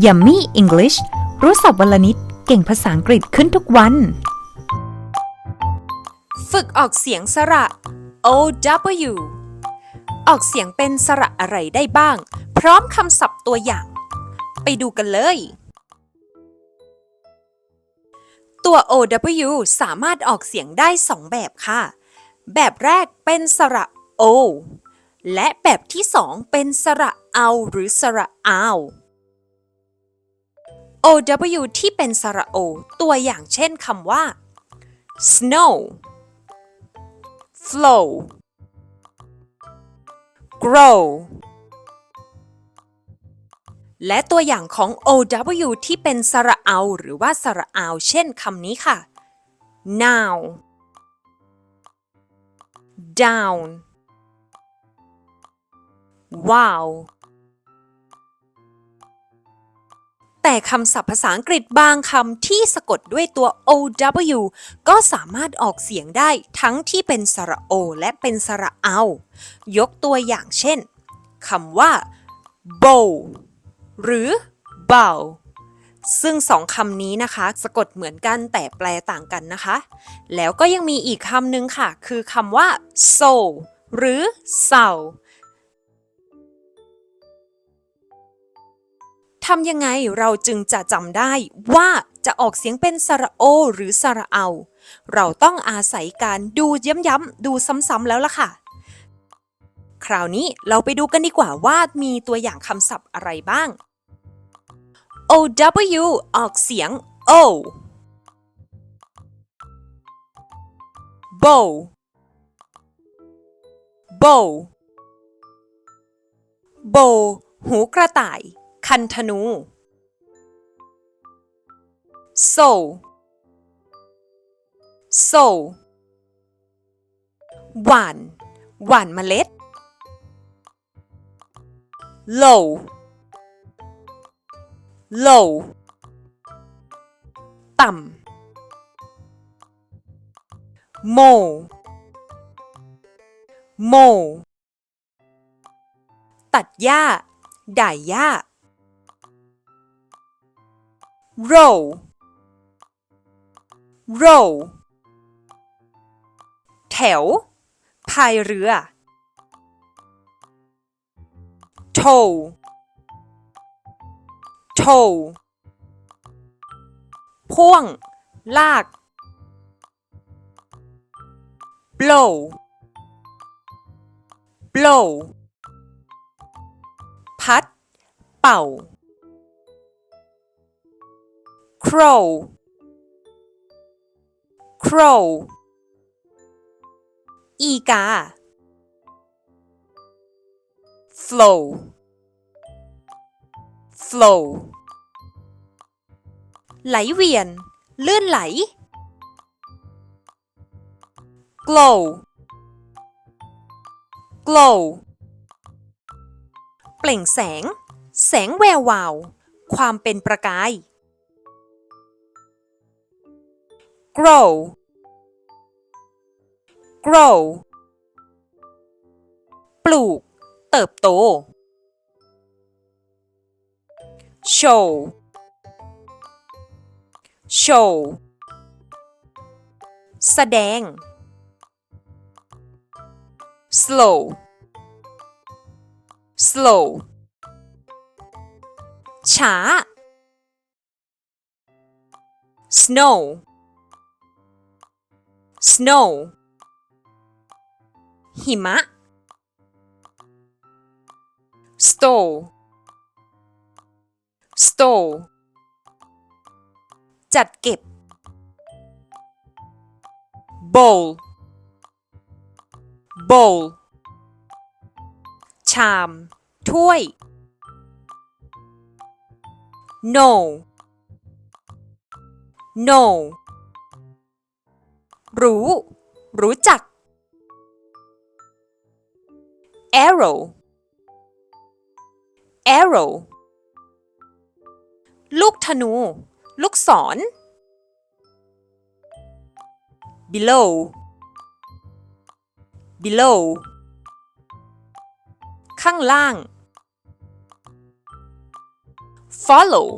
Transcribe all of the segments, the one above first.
Yummy English รู้ศัพท์วันละนิด เก่งภาษาอังกฤษขึ้นทุกวัน ฝึกออกเสียงสระ O W ออกเสียงเป็นสระอะไรได้บ้าง พร้อมคำศัพท์ตัวอย่าง ไปดูกันเลย ตัว O W สามารถออกเสียงได้สองแบบค่ะ แบบแรกเป็นสระ O และแบบที่สองเป็นสระเอาหรือสระอาว O ow ที่เป็นสระ O ตัวอย่างเช่นคำว่า snow flow grow และตัวอย่างของ OW ที่เป็นสระเอา หรือว่าสระอาว เช่นคำนี้ค่ะ now down wow แต่คำศัพท์ภาษาอังกฤษบางคำที่สะกดด้วยตัว OW ก็สามารถออกเสียงได้ทั้งที่เป็นสระ O และเป็นสระเอา ยกตัวอย่างเช่นคำว่า bow หรือ bow ซึ่งสองคำนี้นะคะ สะกดเหมือนกันแต่แปลต่างกันนะคะ แล้วก็ยังมีอีกคำหนึ่งค่ะ คือคำว่า so หรือ so ทำยังไงเราจึงจะจำได้ว่าจะออกเสียงเป็นสระโอ หรือสระเอา เราต้องอาศัยการดูย้ำๆดูซ้ำๆแล้วล่ะค่ะ คราวนี้เราไปดูกันดีกว่าว่ามีตัวอย่างคำศัพท์อะไรบ้าง OW ออกเสียง O bow bow bow หูกระต่าย คันธนู so so หวาน หวานเมล็ด low low ต่ำ mow mow ตัดหญ้า ด่ายหญ้า row row แถวพายเรือ tow tow พ่วง ลาก blow blow พัด เป่า crow crow อีกา flow flow ไหลเวียน เลื่อนไหล glow glow เปล่งแสง แสงแวววาว ความเป็นประกาย grow grow ปลูก เติบโต show show แสดง slow slow ช้า snow snow หิมะ store store จัดเก็บ bowl bowl ชาม ถ้วย no no รู้ รู้จัก arrow arrow ลูกธนู ลูกศร below below ข้างล่าง follow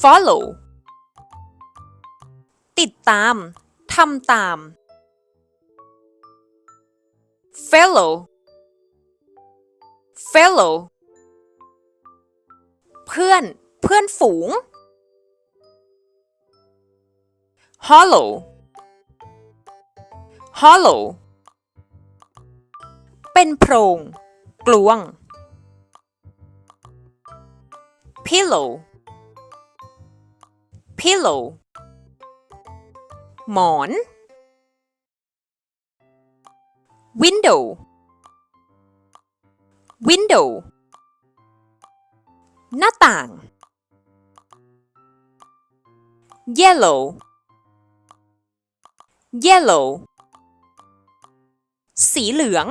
follow ตามทำตาม fellow fellow เพื่อน เพื่อนฝูง hollow hollow เป็นโพรง กลวง pillow pillow หมอน window window หน้าต่าง yellow yellow สีเหลือง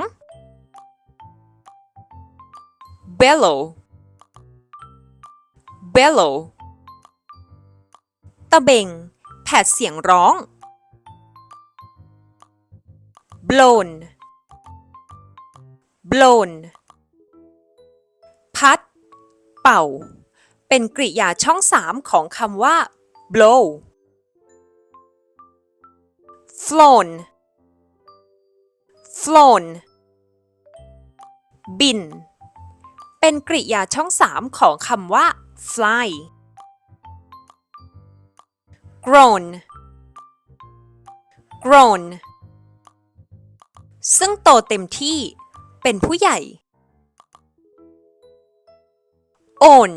bellow bellow ตะเบง แผดเสียงร้อง blown blown พัด เป่า เป็นกริยาช่องสามของคำว่า blow flown flown บิน เป็นกริยาช่องสามของคำว่า fly grown grown ซึ่งโตเต็มที่เป็นผู้ใหญ่ own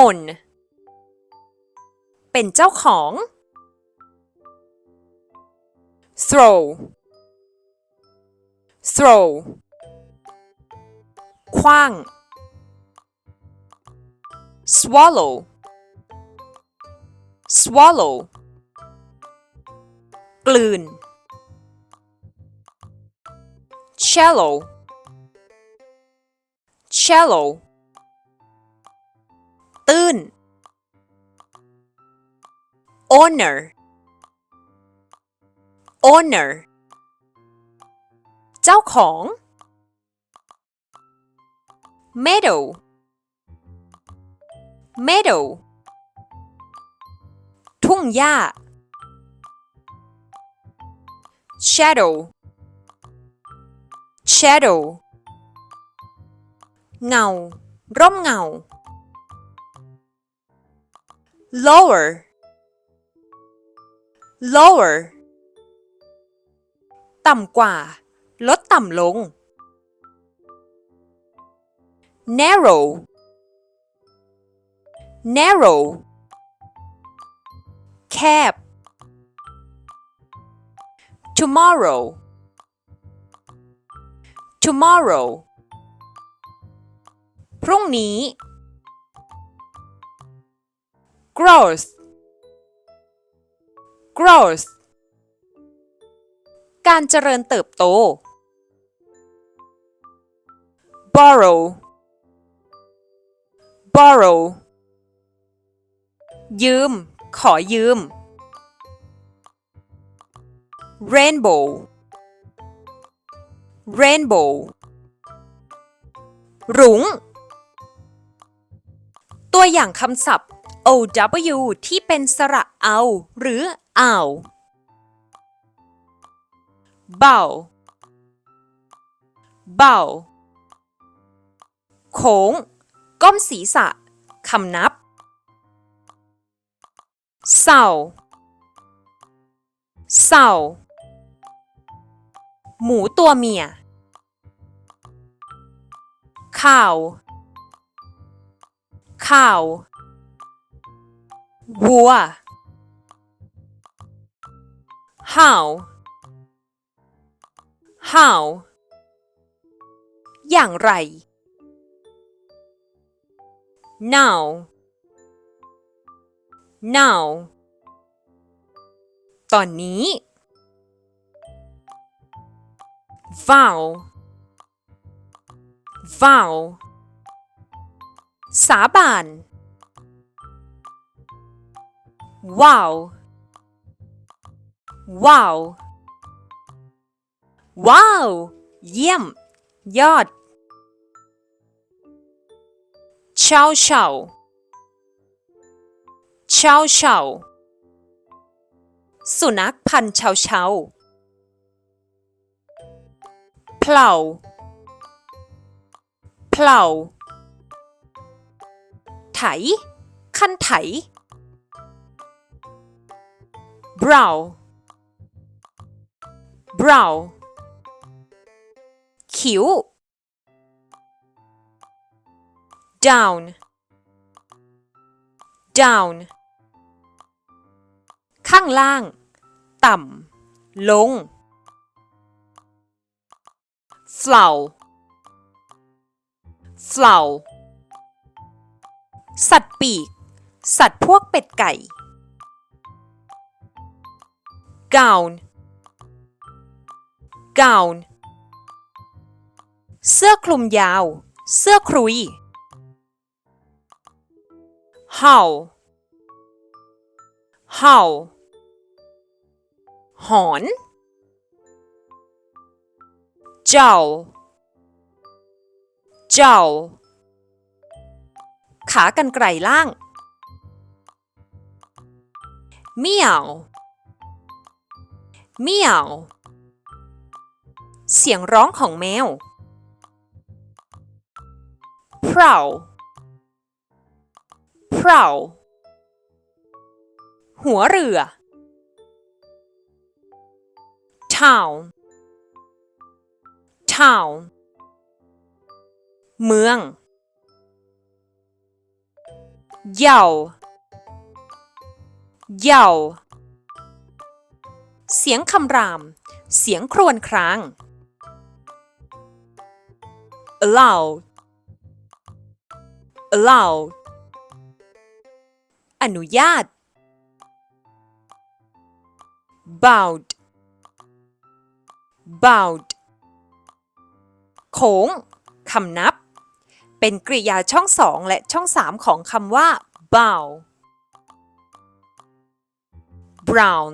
own เป็นเจ้าของ throw throw คว้าง swallow swallow กลืน shallow shallow ตื้น owner owner เจ้าของ meadow meadow ทุ่งหญ้า shadow shadow เงา ร่มเงา lower lower ต่ำกว่า ลดต่ำลง narrow narrow แคบ tomorrow Tomorrow พรุ่งนี้ growth growth การเจริญเติบโต borrow borrow ยืม ขอยืม rainbow rainbow รุ้ง ตัวอย่างคำศัพท์ ow ที่เป็นสระเอา หรืออ่าว bow bow โค้ง ก้มศีรษะ คำนับ เศร้าเศร้า หมูตัวเมียข้าวข้าว วัว how how อย่างไร now now ตอนนี้ vow vow สาบาน wow wow wow เยี่ยม ยอดเช่าเช่าเช่าเช่าสุนัขพันธุ์ชาเช่าเพลาเพลาไถ คันไถ brow brow คิ้ว down down ข้างล่าง ต่ำ ลง flow flow สัตว์ปีก สัตว์พวกเป็ดไก่ gown gown เสื้อคลุมยาว เสื้อครุย how how หอน เจ้า เจ้า ขากรรไกรล่าง เมียว เมียว เสียงร้องของแมว prow prow หัวเรือ town town เมืองเยาเยาเสียงคำราม เสียงครวญคราง allow allow อนุญาต bowed bowed โค้งคำนับ เป็นกริยาช่องสองและช่องสามของคำว่า bow brown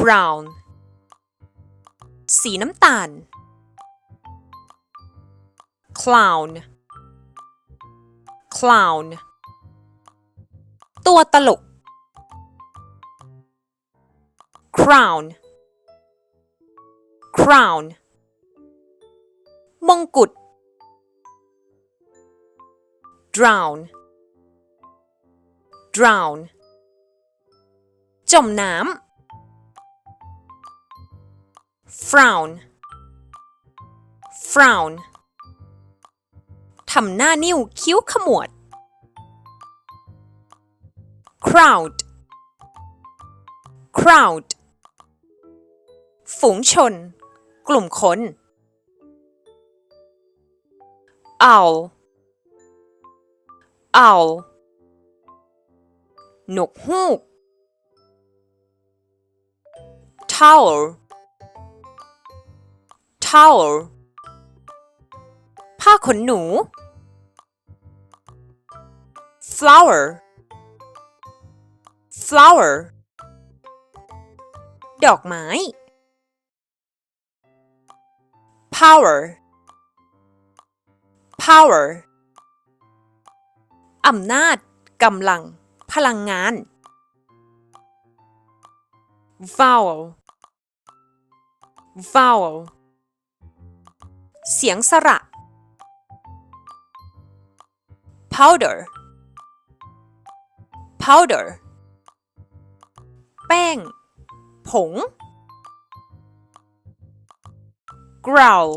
brown สีน้ำตาล clown clown ตัวตลก crown crown มงกุฎ drown drown จมน้ำ frown frown ทำหน้านิ้วคิ้วขมวด crowd crowd ฝูงชน กลุ่มคน owl owl นกฮูก tower tower ผ้าขนหนู flower flower ดอกไม้ power power อำนาจ กำลัง พลังงาน vowel vowel เสียงสระ powder powder แป้ง ผง growl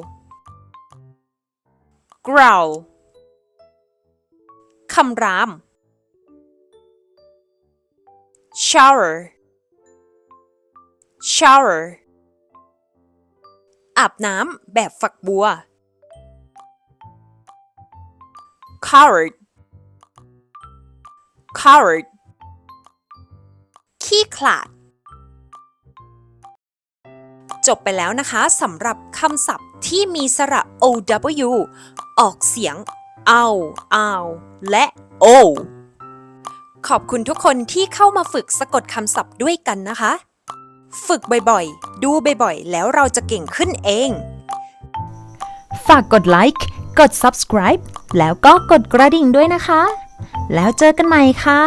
growl คำราม shower shower อาบน้ำแบบฝักบัว coward coward ขี้ขลาด จบไปแล้วนะคะสำหรับคำศัพท์ ที่มีสระ ow ออกเสียง เอาเอาและ o ขอบคุณทุกคนที่เข้ามาฝึกสะกดคำศัพท์ด้วยกันนะคะ ฝึกบ่อยๆ ดูบ่อยๆ แล้วเราจะเก่งขึ้นเอง ฝากกดไลค์ กด subscribe แล้วก็กดกระดิ่งด้วยนะคะ แล้วเจอกันใหม่ค่ะ